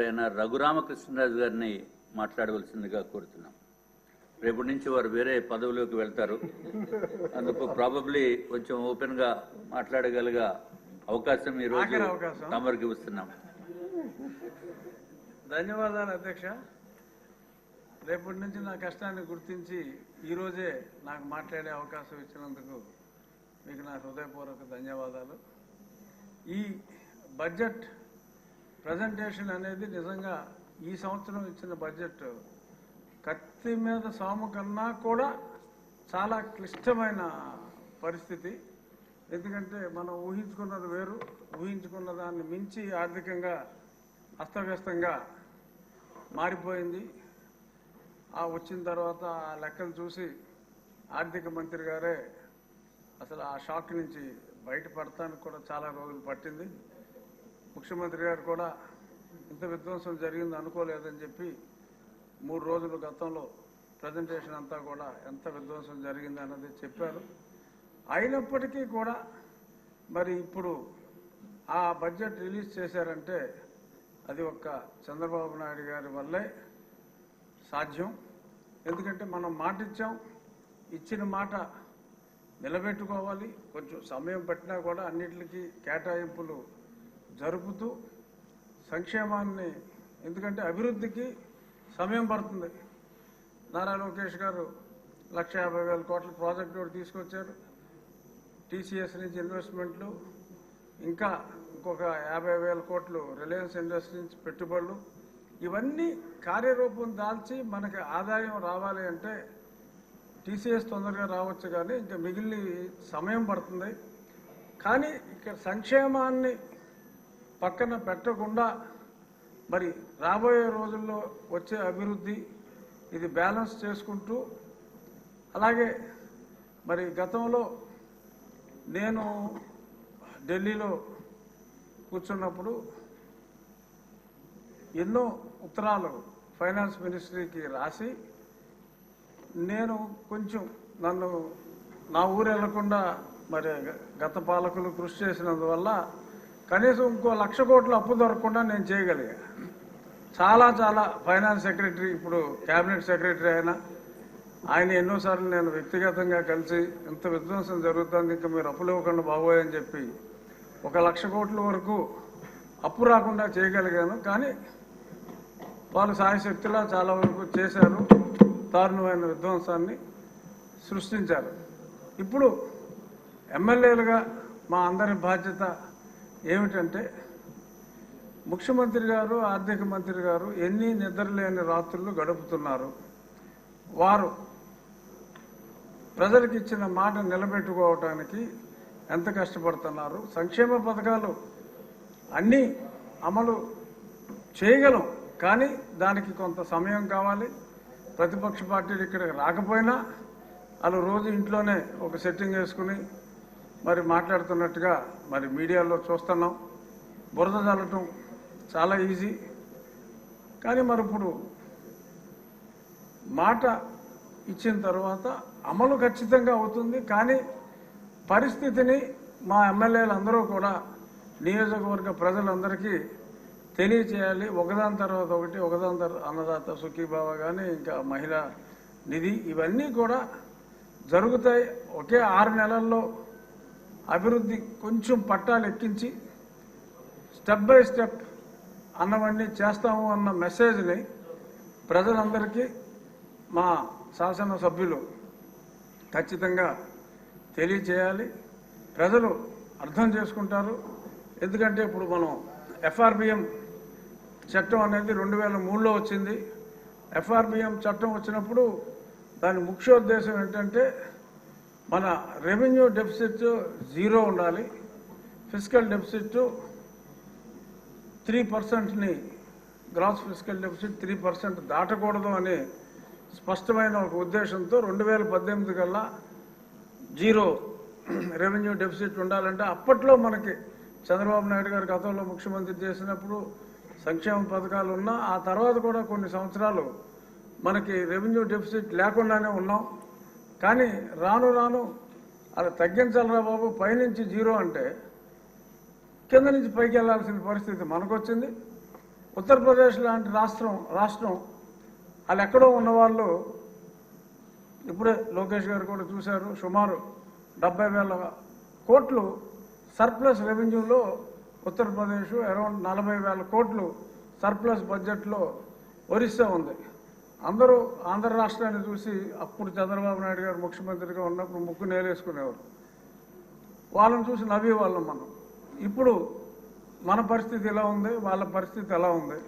అయిన రఘురామకృష్ణరాజు గారిని మాట్లాడవలసిందిగా కోరుతున్నాం. రేపటి నుంచి వారు వేరే పదవిలోకి వెళ్తారు. అందుకు ప్రాబబ్లీ కొంచెం ఓపెన్గా మాట్లాడగలిగే అవకాశం ఈ రోజు ఆఖరి అవకాశం. తమరికి ఇస్తున్నాం. ధన్యవాదాలు అధ్యక్ష. రేపటి నుంచి నా కష్టాన్ని గుర్తించి ఈరోజే నాకు మాట్లాడే అవకాశం ఇచ్చినందుకు మీకు నా హృదయపూర్వక ధన్యవాదాలు. ఈ బడ్జెట్ ప్రజెంటేషన్ అనేది నిజంగా ఈ సంవత్సరం ఇచ్చిన బడ్జెట్ కత్తి మీద సాము కన్నా కూడా చాలా క్లిష్టమైన పరిస్థితి. ఎందుకంటే మనం ఊహించుకున్నది వేరు ఊహించుకున్న దాన్ని మించి ఆర్థికంగా అస్తవ్యస్తంగా మారిపోయింది. ఆ వచ్చిన తర్వాత ఆ లెక్కలు చూసి ఆర్థిక మంత్రి గారే అసలు ఆ షాక్ నుంచి బయటపడటానికి కూడా చాలా రోజులు పట్టింది. ముఖ్యమంత్రి గారు కూడా ఇంత విధ్వంసం జరిగింది అనుకోలేదని చెప్పి మూడు రోజులు గతంలో ప్రజెంటేషన్ అంతా కూడా ఎంత విధ్వంసం జరిగింది అన్నది చెప్పారు. అయినప్పటికీ కూడా మరి ఇప్పుడు ఆ బడ్జెట్ రిలీజ్ చేశారంటే అది ఒక్క చంద్రబాబు నాయుడు గారి వల్లే సాధ్యం. ఎందుకంటే మనం మాట ఇచ్చాం ఇచ్చిన మాట నిలబెట్టుకోవాలి కొంచెం సమయం పట్టినా కూడా అన్నిటికీ కేటాయింపులు జరుపుతూ సంక్షేమాన్ని ఎందుకంటే అభివృద్ధికి సమయం పడుతుంది. నారా లోకేష్ గారు లక్ష యాభై వేల కోట్ల ప్రాజెక్ట్ ఒకటి తీసుకొచ్చారు. టీసీఎస్ నుంచి ఇన్వెస్ట్మెంట్లు ఇంకా ఇంకొక యాభై వేల కోట్లు రిలయన్స్ ఇండస్ట్రీ నుంచి పెట్టుబడులు. ఇవన్నీ కార్యరూపం దాల్చి మనకి ఆదాయం రావాలి అంటే టీసీఎస్ తొందరగా రావచ్చు కానీ ఇంకా మిగిలిన సమయం పడుతుంది. కానీ ఇక్కడ సంక్షేమాన్ని పక్కన పెట్టకుండా మరి రాబోయే రోజుల్లో వచ్చే అభివృద్ధి ఇది బ్యాలెన్స్ చేసుకుంటూ అలాగే మరి గతంలో నేను ఢిల్లీలో కూర్చున్నప్పుడు ఎన్నో ఉత్తరాలు ఫైనాన్స్ మినిస్ట్రీకి రాసి నేను కొంచెం నన్ను నా ఊరు వెళ్ళకుండా మరి గత పాలకులు కృషి చేసినందువల్ల కనీసం ఇంకో లక్ష కోట్ల అప్పు దొరకకుండా నేను చేయగలిగా. చాలా చాలా ఫైనాన్స్ సెక్రటరీ ఇప్పుడు క్యాబినెట్ సెక్రటరీ అయినా ఆయన ఎన్నోసార్లు నేను వ్యక్తిగతంగా కలిసి ఇంత విధ్వంసం జరుగుతుంది ఇంకా మీరు అప్పులు ఇవ్వకుండా బాగోయని చెప్పి ఒక లక్ష కోట్ల వరకు అప్పు రాకుండా చేయగలిగాను. కానీ వాళ్ళు సాయశక్తిలా చాలా వరకు చేశారు దారుణమైన విధ్వంసాన్ని సృష్టించారు. ఇప్పుడు ఎమ్మెల్యేలుగా మా అందరి బాధ్యత ఏమిటంటే ముఖ్యమంత్రి గారు ఆర్థిక మంత్రి గారు ఎన్ని నిద్రలేని రాత్రులు గడుపుతున్నారు. వారు ప్రజలకు ఇచ్చిన మాట నిలబెట్టుకోవటానికి ఎంత కష్టపడుతున్నారు. సంక్షేమ పథకాలు అన్నీ అమలు చేయగలం కానీ దానికి కొంత సమయం కావాలి. ప్రతిపక్ష పార్టీలు ఇక్కడికి రాకపోయినా వాళ్ళు రోజు ఇంట్లోనే ఒక సెట్టింగ్ వేసుకుని మరి మాట్లాడుతున్నట్టుగా మరి మీడియాలో చూస్తున్నాం. బురద చల్లటం చాలా ఈజీ. కానీ మరి ఇప్పుడు మాట ఇచ్చిన తర్వాత అమలు ఖచ్చితంగా అవుతుంది. కానీ పరిస్థితిని మా ఎమ్మెల్యేలు అందరూ కూడా నియోజకవర్గ ప్రజలందరికీ తెలియచేయాలి. ఒకదాని తర్వాత ఒకటి ఒకదాని తర్వాత అన్నదాత సుఖీభావ కానీ ఇంకా మహిళా నిధి ఇవన్నీ కూడా జరుగుతాయి. ఒకే ఆరు నెలల్లో అభివృద్ధి కొంచెం పట్టాలు ఎక్కించి స్టెప్ బై స్టెప్ అన్నవన్నీ చేస్తాము అన్న మెసేజ్ని ప్రజలందరికీ మా శాసనసభ్యులు ఖచ్చితంగా తెలియచేయాలి. ప్రజలు అర్థం చేసుకుంటారు. ఎందుకంటే ఇప్పుడు మనం ఎఫ్ఆర్బిఎం చట్టం అనేది రెండు వేల మూడులో వచ్చింది. ఎఫ్ఆర్బిఎం చట్టం వచ్చినప్పుడు దాని ముఖ్యోద్దేశం ఏంటంటే మన రెవెన్యూ డెఫిసిట్ జీరో ఉండాలి. Physical deficit three పర్సెంట్ని gross fiscal deficit three percent దాటకూడదు అనే స్పష్టమైన ఒక ఉద్దేశంతో రెండు వేల పద్దెనిమిది కల్లా జీరో రెవెన్యూ డెఫిసిట్ ఉండాలంటే అప్పట్లో మనకి చంద్రబాబు నాయుడు గారు గతంలో ముఖ్యమంత్రి చేసినప్పుడు సంక్షేమ పథకాలు ఉన్నా ఆ తర్వాత కూడా కొన్ని సంవత్సరాలు మనకి రెవెన్యూ డెఫిసిట్ లేకుండానే ఉన్నాం. కానీ రాను రాను అలా తగ్గించాలరా బాబు? పైనుంచి జీరో అంటే కింద నుంచి పైకి వెళ్ళాల్సిన పరిస్థితి మనకు వచ్చింది ఉత్తరప్రదేశ్ లాంటి రాష్ట్రం రాష్ట్రం వాళ్ళు ఎక్కడో ఉన్నవాళ్ళు ఇప్పుడే లోకేష్ గారు కూడా చూశారు సుమారు డెబ్బై వేల కోట్లు సర్ప్లస్ రెవెన్యూలో ఉత్తరప్రదేశ్ అరౌండ్ నలభై వేల కోట్లు సర్ప్లస్ బడ్జెట్లో ఒరిస్సా ఉంది. అందరూ ఆంధ్ర రాష్ట్రాన్ని చూసి అప్పుడు చంద్రబాబు నాయుడు గారు ముఖ్యమంత్రిగా ఉన్నప్పుడు ముక్కు నేలేసుకునేవారు. వాళ్ళని చూసి నవ్వేవాళ్ళం మనం. ఇప్పుడు మన పరిస్థితి ఎలా ఉంది? వాళ్ళ పరిస్థితి ఎలా ఉంది?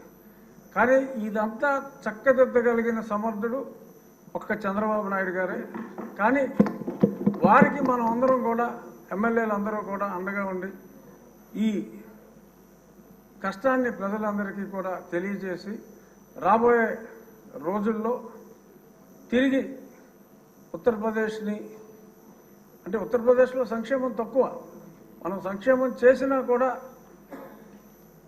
కానీ ఇదంతా చక్కదిద్దగలిగిన సమర్థుడు ఒక్క చంద్రబాబు నాయుడు గారే. కానీ వారికి మనం అందరం కూడా ఎమ్మెల్యేలు అందరూ కూడా అండగా ఉండి ఈ కష్టాన్ని ప్రజలందరికీ కూడా తెలియజేసి రాబోయే రోజుల్లో తిరిగి ఉత్తరప్రదేశ్ని అంటే ఉత్తరప్రదేశ్లో సంక్షేమం తక్కువ. మనం సంక్షేమం చేసినా కూడా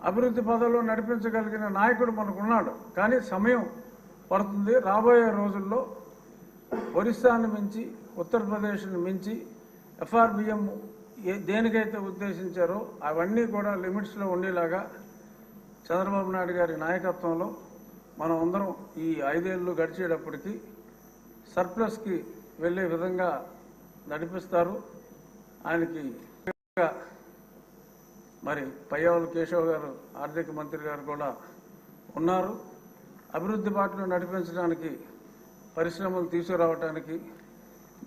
అభివృద్ధి పదంలో నడిపించగలిగిన నాయకుడు మనకున్నాడు. కానీ సమయం పడుతుంది. రాబోయే రోజుల్లో ఒరిస్సాను మించి ఉత్తరప్రదేశ్ను మించి ఎఫ్ఆర్బిఎం ఏ దేనికైతే ఉద్దేశించారో అవన్నీ కూడా లిమిట్స్లో ఉండేలాగా చంద్రబాబు నాయుడు గారి నాయకత్వంలో మనం అందరం ఈ ఐదేళ్ళు గడిచేటప్పటికి సర్ప్లస్కి వెళ్ళే విధంగా నడిపిస్తారు. ఆయనకి మరి పయ్యావుల కేశవ్ గారు ఆర్థిక మంత్రి గారు కూడా ఉన్నారు. అభివృద్ధి బాటలో నడిపించడానికి పరిశ్రమలు తీసుకురావడానికి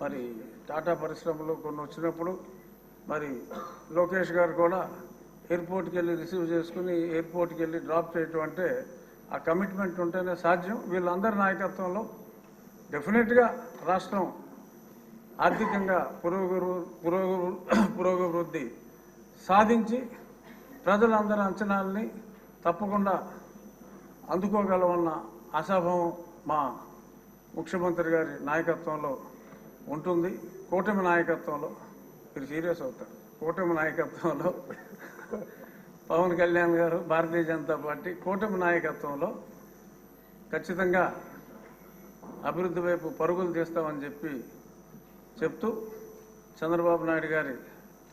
మరి టాటా పరిశ్రమలు కొన్ని వచ్చినప్పుడు మరి లోకేష్ గారు కూడా ఎయిర్పోర్ట్కి వెళ్ళి రిసీవ్ చేసుకుని ఎయిర్పోర్ట్కి వెళ్ళి డ్రాప్ చేయటం అంటే ఆ కమిట్మెంట్ ఉంటేనే సాధ్యం. వీళ్ళందరి నాయకత్వంలో డెఫినెట్గా రాష్ట్రం ఆర్థికంగా పురోగరు పురోగరు పురోగవృద్ధి సాధించి ప్రజలందరి అంచనాలని తప్పకుండా అందుకోగలమన్న ఆశాభావం మా ముఖ్యమంత్రి గారి నాయకత్వంలో ఉంటుంది. కూటమి నాయకత్వంలో మీరు సీరియస్ అవుతారు. కూటమి నాయకత్వంలో పవన్ కళ్యాణ్ గారు భారతీయ జనతా పార్టీ కూటమి నాయకత్వంలో ఖచ్చితంగా అభివృద్ధి వైపు పరుగులు తీస్తామని చెప్పి చెప్తూ చంద్రబాబు నాయుడు గారి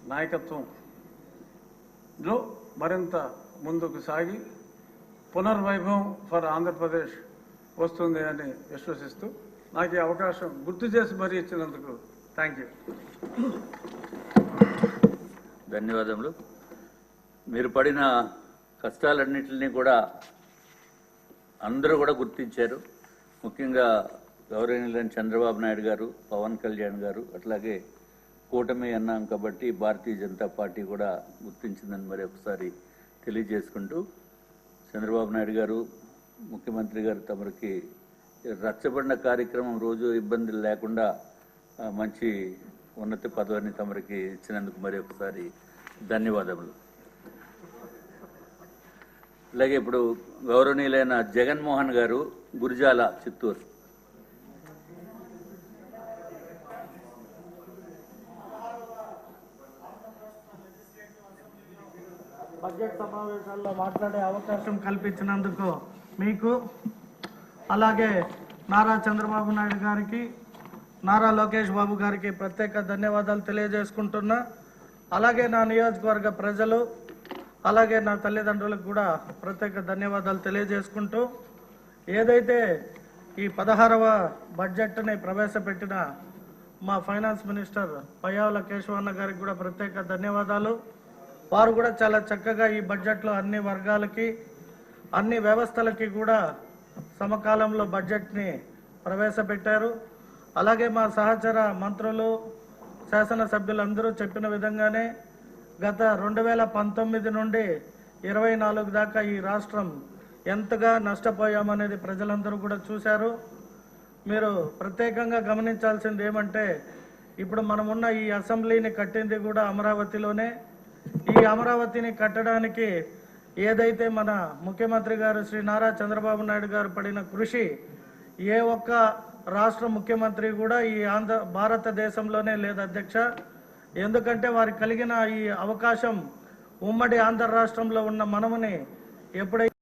నాయకత్వంలో మరింత ముందుకు సాగి పునర్వైభవం ఫర్ ఆంధ్రప్రదేశ్ వస్తుంది అని విశ్వసిస్తూ నాకు ఈ అవకాశం గుర్తు చేసి మరీ ఇచ్చినందుకు థ్యాంక్ యూ. ధన్యవాదములు. మీరు పడిన కష్టాలన్నింటినీ కూడా అందరూ కూడా గుర్తించారు. ముఖ్యంగా గౌరవనీయులైన చంద్రబాబు నాయుడు గారు పవన్ కళ్యాణ్ గారు అట్లాగే కూటమి అన్నాం కాబట్టి భారతీయ జనతా పార్టీ కూడా గుర్తించిందని మరి ఒకసారి తెలియజేసుకుంటూ చంద్రబాబు నాయుడు గారు ముఖ్యమంత్రి గారు తమరికి రచ్చబడిన కార్యక్రమం రోజు ఇబ్బందులు లేకుండా మంచి ఉన్నత పదవిని తమరికి ఇచ్చినందుకు మరి ఒకసారి ధన్యవాదములు. అలాగే ఇప్పుడు గౌరవనీయులైన జగన్మోహన్ గారు గురిజాల చిత్తూరు. బడ్జెట్ సమావేశాల్లో మాట్లాడే అవకాశం కల్పించినందుకు మీకు అలాగే నారా చంద్రబాబు నాయుడు గారికి నారా లోకేష్ బాబు గారికి ప్రత్యేక ధన్యవాదాలు తెలియజేసుకుంటున్నా. అలాగే నా నియోజకవర్గ ప్రజలు అలాగే నా తల్లిదండ్రులకు కూడా ప్రత్యేక ధన్యవాదాలు తెలియజేసుకుంటూ ఏదైతే ఈ పదహారవ బడ్జెట్ని ప్రవేశపెట్టిన మా ఫైనాన్స్ మినిస్టర్ పయ్యావుల కేశవన్న గారికి కూడా ప్రత్యేక ధన్యవాదాలు. వారు కూడా చాలా చక్కగా ఈ బడ్జెట్లో అన్ని వర్గాలకి అన్ని వ్యవస్థలకి కూడా సమకాలంలో బడ్జెట్ని ప్రవేశపెట్టారు. అలాగే మా సహచర మంత్రులు శాసనసభ్యులందరూ చెప్పిన విధంగానే గత రెండు వేల పంతొమ్మిది నుండి ఇరవై నాలుగు దాకా ఈ రాష్ట్రం ఎంతగా నష్టపోయామనేది ప్రజలందరూ కూడా చూశారు. మీరు ప్రత్యేకంగా గమనించాల్సింది ఏమంటే ఇప్పుడు మనమున్న ఈ అసెంబ్లీని కట్టింది కూడా అమరావతిలోనే. ఈ అమరావతిని కట్టడానికి ఏదైతే మన ముఖ్యమంత్రి గారు శ్రీ నారా చంద్రబాబు నాయుడు గారు పడిన కృషి ఏ ఒక్క రాష్ట్ర ముఖ్యమంత్రి కూడా ఈ ఆంధ్ర భారతదేశంలోనే లేదు అధ్యక్ష. ఎందుకంటే వారికి కలిగిన ఈ అవకాశం ఉమ్మడి ఆంధ్ర రాష్ట్రంలో ఉన్న మనముని ఎప్పుడైతే